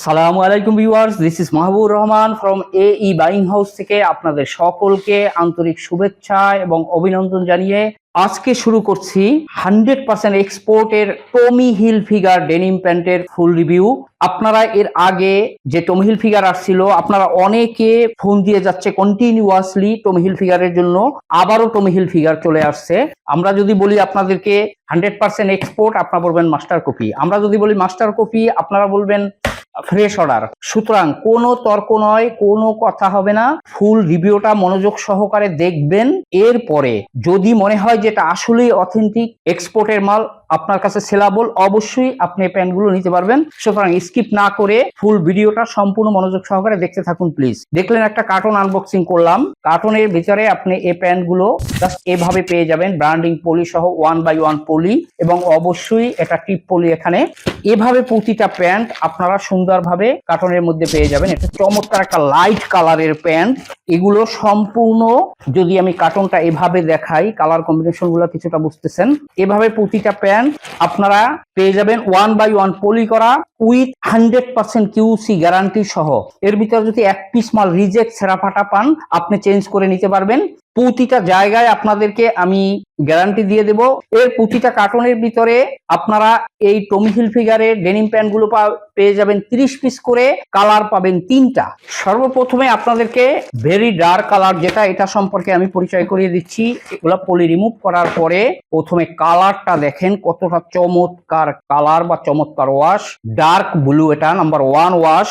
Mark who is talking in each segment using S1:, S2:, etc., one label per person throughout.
S1: আসসালামু আলাইকুম viewers this is Mahbub Rahman from A E buying house থেকে আপনাদের সকলকে আন্তরিক শুভেচ্ছা এবং অভিনন্দন জানিয়ে আজকে শুরু করছি হান্ড্রেড পার্সেন্ট এক্সপোর্টের টমি হিল ফিগার ডেনিম প্যান্টের ফুল রিভিউ আপনারা এর আগে যে টমি হিল ফিগার আসছিল, আপনারা অনেকে ফোন দিয়ে যাচ্ছে কন্টিনিউয়াসলি টমি হিল ফিগারের জন্য, আবারও টমি হিল ফিগার চলে আসছে। আমরা যদি বলি আপনাদেরকে হান্ড্রেড পার্সেন্ট এক্সপোর্ট, আপনারা বলবেন মাস্টার কপি। আমরা যদি বলি মাস্টার কপি, আপনারা বলবেন ফ্রেশ অর্ডার। সুতরাং কোনো তর্ক নয়, কোনো কথা হবে না। ফুল রিভিউটা মনোযোগ সহকারে দেখবেন। এরপরে যদি মনে হয় যেটা আসলেই অথেন্টিক এক্সপোর্টের মাল আপনার কাছে সেলাবল অবশ্যই আপনি এই প্যান্টগুলো নিতে পারবেন। সুতরাং স্কিপ না করে ফুল ভিডিওটা সম্পূর্ণ মনোযোগ সহকারে দেখতে থাকুন প্লিজ দেখলেন একটা কার্টন আনবক্সিং করলাম। কার্টনের ভিতরে আপনি এই প্যান্টগুলো জাস্ট এভাবে পেয়ে যাবেন ব্র্যান্ডিং পলি সহ ওয়ান বাই ওয়ান পলি এবং অবশ্যই এটা টিপ পলি এখানে। এভাবে প্রতিটা প্যান্ট আপনারা সুন্দরভাবে কার্টনের মধ্যে পেয়ে যাবেন। এটা চমৎকার একটা লাইট কালারের প্যান্ট এগুলো সম্পূর্ণ যদি আমি কার্টনটা এভাবে দেখাই কালার কম্বিনেশনগুলো কিছুটা বুঝতেছেন। এভাবে প্রতিটা প্যান্ট আপনারা পেয়ে যাবেন ওয়ান বাই ওয়ান পলি করা with hundred percent QC guarantee সহ। এর ভিতরে যদি এক পিস মাল রিজেক্ট ছেঁড়া ফাটা পান, আপনি চেঞ্জ করে নিতে পারবেন। প্রতিটা জায়গায় আপনাদেরকে আমি গ্যারান্টি দিয়ে দেব। এর প্রতিটা কার্টনের ভিতরে আপনারা এই টমি হিল ফিগারের ডেনিম প্যান্টগুলো পেয়ে যাবেন তিরিশ পিস করে। কালার পাবেন তিনটা। সর্বপ্রথমে আপনাদেরকে ভেরি ডার্ক কালার যেটা, এটা সম্পর্কে আমি পরিচয় করিয়ে দিচ্ছি। এগুলো পলি রিমুভ করার পরে প্রথমে কালারটা দেখেন কতটা চমৎকার কালার বা চমৎকার ওয়াশ ডার্ক ব্লু এটা নাম্বার ওয়ান ওয়াশ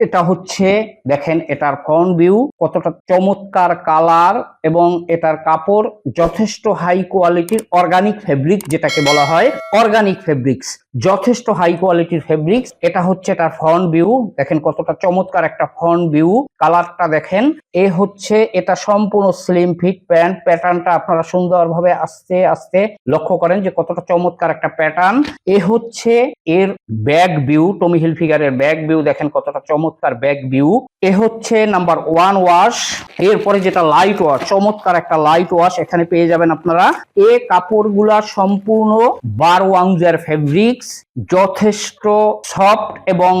S1: এটা হচ্ছে, দেখেন এটার ফ্রন্ট ভিউ কতটা চমৎকার কালার এবং এটার কাপড় যথেষ্ট হাই কোয়ালিটির অর্গানিক ফেব্রিক যেটাকে বলা হয় অর্গানিক ফেব্রিক্স যথেষ্ট হাই কোয়ালিটির ফেব্রিক্স এটা হচ্ছে এটার ফ্রন্ট ভিউ দেখেন কতটা চমৎকার একটা ফ্রন্ট ভিউ কালারটা দেখেন, এ হচ্ছে এটা সম্পূর্ণ স্লিম ফিট প্যান্ট প্যাটার্নটা আপনারা সুন্দরভাবে আস্তে আস্তে লক্ষ্য করেন যে কতটা চমৎকার একটা প্যাটার্ন এ হচ্ছে এর ব্যাক ভিউ টমি হিল ফিগারের ব্যাক ভিউ দেখেন কতটা চমৎকার ব্যাক ভিউ এ হচ্ছে নাম্বার ওয়ান ওয়াশ এরপরে যেটা লাইট ওয়াশ চমৎকার একটা লাইট ওয়াশ এখানে পেয়ে যাবেন আপনারা। এ কাপড়গুলা সম্পূর্ণ বার ওয়াংজার ফেব্রিক্স যথেষ্ট সফট এবং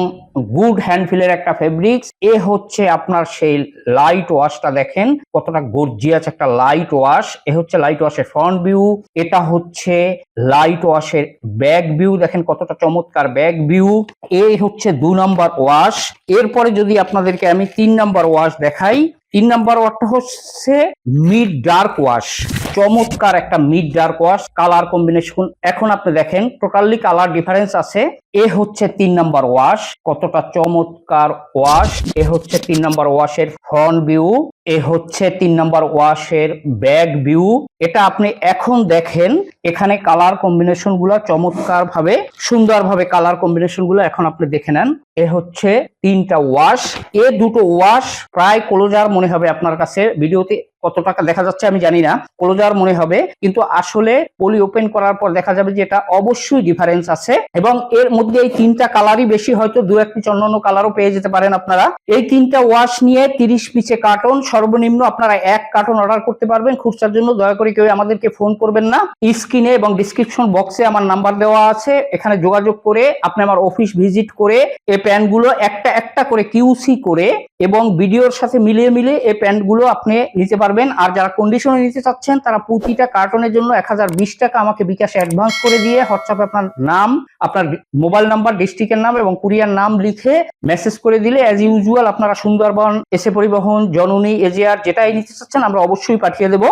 S1: গুড হ্যান্ডফিলের একটা ফেব্রিক্স এ হচ্ছে আপনার সেই লাইট ওয়াশটা দেখেন, কতটা গর্জিয়াস একটা লাইট ওয়াশ এ হচ্ছে লাইট ওয়াশের ফ্রন্ট ভিউ এটা হচ্ছে লাইট ওয়াশের ব্যাক ভিউ দেখেন কতটা চমৎকার ব্যাক ভিউ এই হচ্ছে দু নম্বর ওয়াশ এরপরে যদি আপনাদেরকে আমি তিন নম্বর ওয়াশ দেখাই, তিন নাম্বার ওয়াশটা হচ্ছে মিড ডার্ক ওয়াশ চমৎকার একটা mid dark wash colour combination এখন আপনি দেখেন টোটালি কালার ডিফারেন্স আছে। এ হচ্ছে তিন নাম্বার ওয়াশ। কতটা চমৎকার ওয়াশ। এ হচ্ছে তিন নাম্বার ওয়াশের ফ্রন্ট ভিউ। এ হচ্ছে তিন নাম্বার ওয়াশের ব্যাক ভিউ। এটা আপনি এখন দেখেন, এখানে কালার কম্বিনেশনগুলো চমৎকার ভাবে সুন্দর ভাবে কালার কম্বিনেশনগুলো এখন আপনি দেখে নেন। এ হচ্ছে তিনটা ওয়াশ। এ দুটো ওয়াশ প্রায় ক্লোজার মনে হবে আপনার কাছে। ভিডিওতে কত টাকা দেখা যাচ্ছে আমি জানি না, ক্লোজার মনে হবে। কিন্তু আসলে পলি ওপেন করার পর দেখা যাবে যে এটা অবশ্যই ডিফারেন্স আছে। এবং এর মধ্যে এই তিনটা কালারই বেশি হয়তো দু একটি অন্যান্য কালারও পেয়ে যেতে পারেন আপনারা। এই তিনটা ওয়াশ নিয়ে তিরিশ পিচে কার্টন সর্বনিম্ন আপনারা এক কার্টন অর্ডার করতে পারবেন। খুচরার জন্য দয়া করে কেউ আমাদেরকে ফোন করবেন না। স্ক্রিনে এবং ডিসক্রিপশন বক্সে আমার নাম্বার দেওয়া আছে। এখানে যোগাযোগ করে আপনি আমার অফিস ভিজিট করে এই প্যান্টগুলো একটা একটা করে কিউসি করে এবং ভিডিওর সাথে মিলিয়ে মিলিয়ে এই প্যান্টগুলো আপনি নিতে পারবেন। আর যারা কন্ডিশনে নিতে চাচ্ছেন, তারা প্রতিটা কার্টনের জন্য এক হাজার বিশ টাকা আমাকে বিকাশে অ্যাডভান্স করে দিয়ে হোয়াটসঅ্যাপে আপনার নাম, আপনার মোবাইল নাম্বার ডিস্ট্রিক্টের নাম এবং কুরিয়ার নাম লিখে মেসেজ করে দিলে অ্যাজ ইউজুয়াল আপনারা সুন্দরবন, এসে পরিবহন, জননী, এজিআর যেটাই নিতে চাচ্ছেন আমরা অবশ্যই পাঠিয়ে দেব।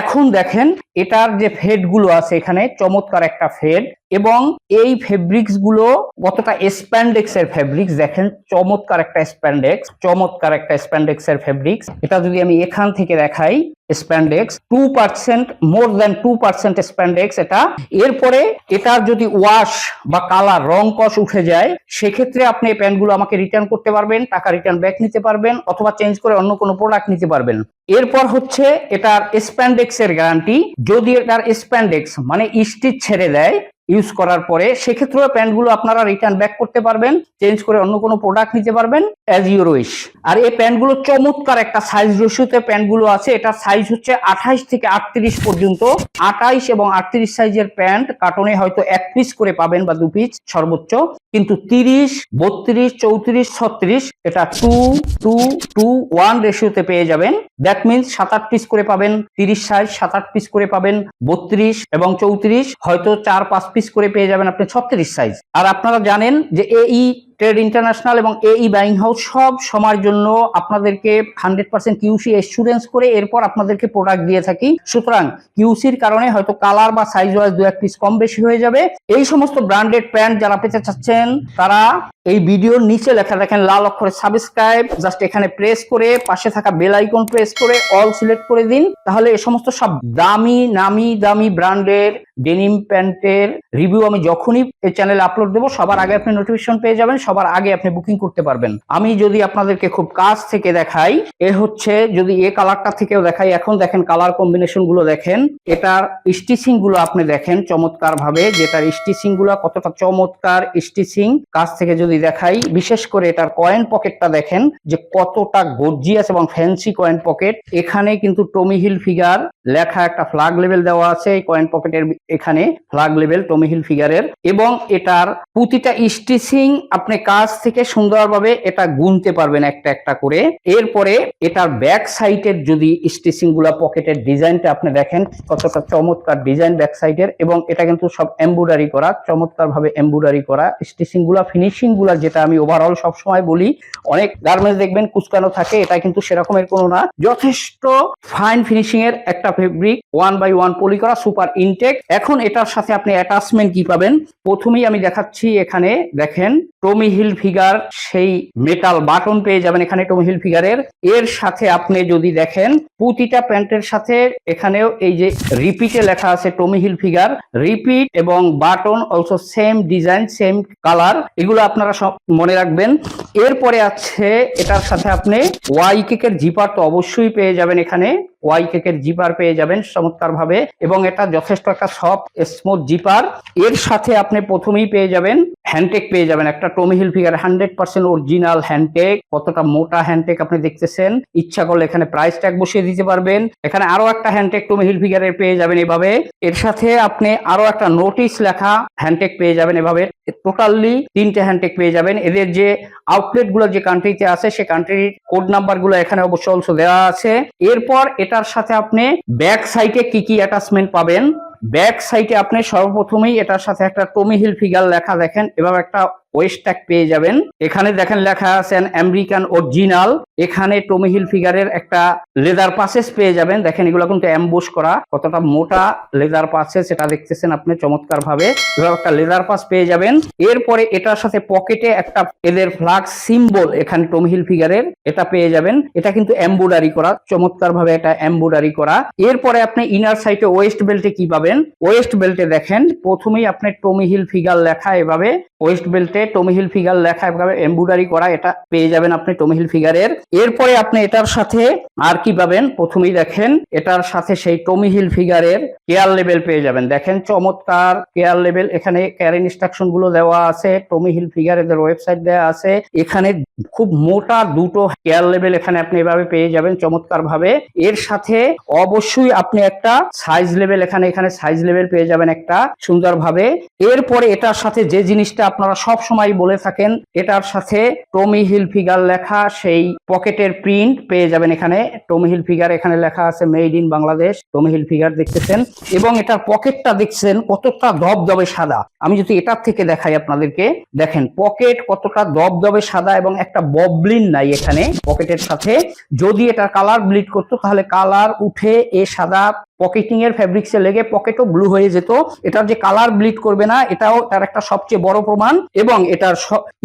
S1: এখন দেখেন, এটার যে ফেডগুলো আছে এখানে, চমৎকার একটা ফেড এবং এই ফেব্রিক্সগুলো কতটা স্প্যান্ডেক্স এর ফেব্রিক্স, দেখেন, চমৎকার একটা স্প্যান্ডেক্স, চমৎকার একটা স্প্যান্ডেক্স এর ফেব্রিক্স। এটা যদি আমি এখান থেকে দেখাই spandex two percent more then two percent spandex এটা। এরপরে এটার যদি ওয়াশ বা কালার, রং কষ উঠে যায়, সেক্ষেত্রে আপনি এই প্যান্টগুলো আমাকে রিটার্ন করতে পারবেন, টাকা রিটার্ন ব্যাক নিতে পারবেন, অথবা চেঞ্জ করে অন্য কোনো প্রোডাক্ট নিতে পারবেন। এরপর হচ্ছে এটার স্প্যান্ডেক্স এর গ্যারান্টি যদি এটার স্প্যান্ডেক্স মানে স্টিচ ছেড়ে দেয় ইউজ করার পরে, সেক্ষেত্রেও প্যান্টগুলো আপনারা রিটার্ন ব্যাক করতে পারবেন চেঞ্জ করে অন্য কোনো প্রোডাক্ট নিতে পারবেন অ্যাজ ইউর উইশ আর এই প্যান্টগুলো চমৎকার একটা সাইজ রেশিওতে প্যান্টগুলো আছে, এটা সাইজ হচ্ছে আঠাইশ থেকে আটত্রিশ পর্যন্ত। আঠাইশ এবং আটত্রিশ সাইজের প্যান্ট কার্টনে হয়তো এক পিস করে পাবেন বা দু পিস সর্বোচ্চ। কিন্তু তিরিশ, বত্রিশ, চৌত্রিশ, ছত্রিশ, এটা টু টু টু ওয়ান রেশিওতে পেয়ে যাবেন। দ্যাট মিনস সাত, আট পিস করে পাবেন, তিরিশ সাইজ সাত, আট পিস করে পাবেন, বত্রিশ এবং চৌত্রিশ, হয়তো চার, পাঁচ পিস করে পেয়ে যাবেন আপনি ছত্রিশ সাইজ আর আপনারা জানেন যে এই ট্রেড ইন্টারন্যাশনাল এবং এই বাইং হাউস সব সময়ের জন্য আপনাদেরকে হান্ড্রেড পার্সেন্ট কিউসি এসুরেন্স করে এরপর আপনাদেরকে প্রোডাক্ট দিয়ে থাকি। সুতরাং কিউসির কারণে হয়তো কালার বা সাইজ ওয়াইজ দু এক পিস কম বেশি হয়ে যাবে। এই সমস্ত ব্র্যান্ডেড প্যান্ট যারা পেতে চাচ্ছেন, তারা এই ভিডিওর নিচে লেখা দেখেন লাল অক্ষরে সাবস্ক্রাইব জাস্ট এখানে প্রেস করে, পাশে থাকা বেল আইকন প্রেস করে অল সিলেক্ট করে দিন। তাহলে এই সমস্ত সব দামি, নামি দামি ব্র্যান্ডের ডেনিম প্যান্টের রিভিউ আমি যখনই এই চ্যানেলে আপলোড দেবো, সবার আগে আপনি নোটিফিকেশন পেয়ে যাবেন। সবার আগে আপনি বুকিং করতে পারবেন। আমি যদি আপনাদেরকে খুব কাছ থেকে দেখাই, এ হচ্ছে যদি এ কালারটা থেকেও দেখাই, এখন দেখেন কালার কম্বিনেশনগুলো দেখেন, এটার স্টিচিংগুলো আপনি দেখেন চমৎকার ভাবে যেটার স্টিচিংগুলো কতটা চমৎকার স্টিচিং কাছ থেকে যদি দেখাই, বিশেষ করে এটার কয়েন পকেটটা দেখেন, যে কতটা গর্জিয়াস এবং ফ্যান্সি কয়েন পকেট এখানে কিন্তু টমি হিল ফিগার লেখা একটা ফ্লাগ লেভেল দেওয়া আছে, এই কয়েন পকেটের এখানে ফ্লাগ লেভেল টমি হিল ফিগারের এবং এটার প্রতিটা স্টিচিং আপনি কাছ থেকে সুন্দরভাবে এটা গুনতে পারবেন একটা একটা করে। এরপরে এটার ব্যাক সাইডের যদি স্টিচিংগুলা পকেটের ডিজাইনটা আপনি দেখেন, কতটা চমৎকার ডিজাইন ব্যাক সাইডের এবং এটা কিন্তু সব এমব্রয়ডারি করা চমৎকার ভাবে এমব্রয়ডারি করা। স্টিচিংগুলা ফিনিশিংগুলা যেটা আমি ওভারঅল সবসময় বলি, অনেক গার্মেন্টস দেখবেন কুচকানো থাকে, এটা কিন্তু সেরকমের কোনো না। যথেষ্ট ফাইন ফিনিশিং এর একটা fabric one by one poly করা সুপার ইনটেক এখন এটার সাথে আপনি অ্যাটাচমেন্ট কি পাবেন? প্রথমেই আমি দেখাচ্ছি এখানে, দেখেন টমি হিল ফিগার সেই মেটাল বাটন পেয়ে যাবেন এখানে টমি হিল ফিগারের এর সাথে আপনি যদি দেখেন প্রতিটা প্যান্টের সাথে, এখানেও এই যে রিপিটে লেখা আছে টমি হিল ফিগার রিপিট এবং button also same design same colour এগুলো আপনারা সব মনে রাখবেন। এরপরে আছে, এটার সাথে আপনি ওয়াই কেকের জিপার তো অবশ্যই পেয়ে যাবেন এখানে। ওয়াই কেকের জিপার পেয়ে যাবেন চমৎকার ভাবে এবং এটা যথেষ্ট একটা সফট স্মুথ জিপার এর সাথে আপনি প্রথমেই পেয়ে যাবেন হ্যান্ডটেক পেয়ে যাবেন, একটা Tommy Hilfiger hundred percent original hand tag কতটা মোটা হ্যান্ডটেক আপনি দেখতেছেন। ইচ্ছা করলে এখানে প্রাইস ট্যাগ বসিয়ে দিতে পারবেন। এখানে আরও একটা হ্যান্ডটেক টমি হিল ফিগারের পেয়ে যাবেন এভাবে। এর সাথে আপনি আরও একটা নোটিশ লেখা হ্যান্ডটেক পেয়ে যাবেন এভাবে। টোটালি তিনটে হ্যান্ডটেক পেয়ে যাবেন। এদের যে আউটলেটগুলো যে কান্ট্রিতে আছে, সে কান্ট্রির কোড নাম্বারগুলো এখানে অবশ্য অলসো দেওয়া আছে। এরপর এটার সাথে আপনি ব্যাক সাইডে কি কি অ্যাটাচমেন্ট পাবেন? ব্যাক সাইডে আপনি সর্বপ্রথমেই এটার সাথে একটা টমি হিল ফিগার লেখা দেখেন। এবং একটা ওয়েস্ট ট্যাগ পেয়ে যাবেন। এখানে দেখেন লেখা আছে আমেরিকান অরিজিনাল এখানে টমি হিল ফিগারের একটা লেদার পাসেস পেয়ে যাবেন। দেখেন এগুলো কিন্তু অ্যাম্বোস করা। কতটা মোটা লেদার পাসেস এটা দেখতেছেন আপনি চমৎকার ভাবে এভাবে একটা লেদার পাস পেয়ে যাবেন। এরপরে এটার সাথে পকেটে একটা এদের ফ্লাগ সিম্বল এখানে টমি হিল ফিগারের এটা পেয়ে যাবেন। এটা কিন্তু এম্বোডারি করা। চমৎকার ভাবে এটা এম্বোডারি করা। এরপরে আপনি ইনার সাইডে ওয়েস্ট বেল্টে কি পাবেন? ওয়েস্ট বেল্টে দেখেন, প্রথমেই আপনি টমি হিল ফিগার লেখা এভাবে। ওয়েস্ট বেল্টে টমি হিল ফিগার লেখা এভাবে এম্বুডারি করা, এটা পেয়ে যাবেন আপনি টমি হিল ফিগারের এরপরে আপনি এটার সাথে আর কি পাবেন? প্রথমেই দেখেন, এটার সাথে সেই টমি হিল ফিগারের কেয়ার লেভেল পেয়ে যাবেন। দেখেন, চমৎকার কেয়ার লেভেল এখানে কেয়ার ইনস্ট্রাকশনগুলো দেওয়া আছে টমি হিল ফিগার এদের ওয়েবসাইট দেওয়া আছে। এখানে খুব মোটা দুটো কেয়ার লেভেল এখানে আপনি এভাবে পেয়ে যাবেন চমৎকার ভাবে এর সাথে অবশ্যই আপনি একটা সাইজ লেভেল এখানে এখানে সাইজ লেভেল পেয়ে যাবেন একটা সুন্দরভাবে। এরপরে এটার সাথে যে জিনিসটা আপনারা সব সময় বলে থাকেন, এটার সাথে টমি হিল ফিগার লেখা, সেই পকেটের প্রিন্ট পেয়ে যাবেন এখানে। টমি হিল ফিগার এখানে লেখা আছে, made in Bangladesh Tommy Hilfiger দেখতেছেন। এবং এটার পকেটটা দেখছেন, কতটা দবদবে সাদা। আমি যদি এটার থেকে দেখাই আপনাদেরকে, দেখেন, পকেট কতটা দবদবে সাদা এবং একটা ববলিন নাই এখানে পকেটের সাথে। যদি এটা কালার ব্লিড করতো, তাহলে কালার উঠে এ সাদা পকেটিং এর ফ্যাব্রিক্সে লেগে পকেটও ব্লু হয়ে যেত। এটার যে কালার ব্লিড করবে না, এটাও তার একটা সবচেয়ে বড় প্রমাণ। এবং এটার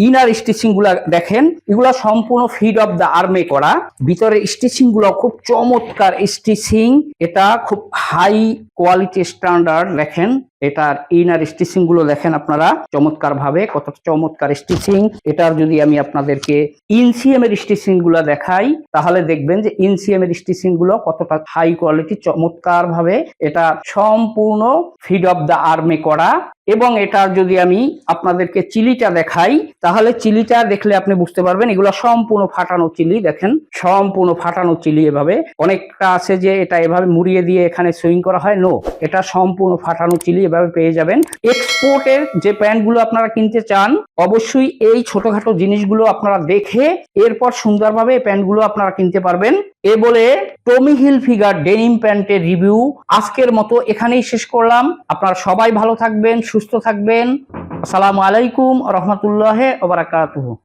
S1: ইনার স্টিচিংগুলা দেখেন, এগুলা সম্পূর্ণ ফিড অফ দ্য আর্মে করা। ভিতরে স্টিচিংগুলো খুব চমৎকার স্টিচিং এটা খুব হাই কোয়ালিটি স্ট্যান্ডার্ড দেখেন। এটার ইনার স্টিচিংগুলো দেখেন আপনারা চমৎকার ভাবে কত চমৎকার স্টিচিং এটার যদি আমি আপনাদেরকে ইনসিএম এর স্টিচিংগুলো দেখাই, তাহলে দেখবেন যে ইনসিএম এর স্টিচিংগুলো কতটা হাই কোয়ালিটি চমৎকার ভাবে এটা সম্পূর্ণ ফিড অফ দ্য আর্মি করা এবং এটা যদি আমি আপনাদেরকে চিলিটা দেখাই, তাহলে চিলিটা দেখলে আপনি বুঝতে পারবেন এগুলো সম্পূর্ণ ফাটানো চিলি, দেখেন। সম্পূর্ণ ফাটানো চিলি এভাবে। অনেকটা আছে যে এটা এভাবে মুড়িয়ে দিয়ে এখানে সুইং করা হয়। নো এটা সম্পূর্ণ ফাটানো চিলি এভাবে পেয়ে যাবেন। এক্সপোর্টের যে প্যান্টগুলো আপনারা কিনতে চান, অবশ্যই এই ছোটখাটো জিনিসগুলো আপনারা দেখে এরপর সুন্দরভাবে এই প্যান্টগুলো আপনারা কিনতে পারবেন। এ বলে টমি হিল ফিগার ডেনিম প্যান্টের রিভিউ আজকের মতো এখানেই শেষ করলাম। আপনারা সবাই ভালো থাকবেন সুস্থ থাকবেন। আসসালামু আলাইকুম রহমতুল্লাহ ওবরাকাতুহু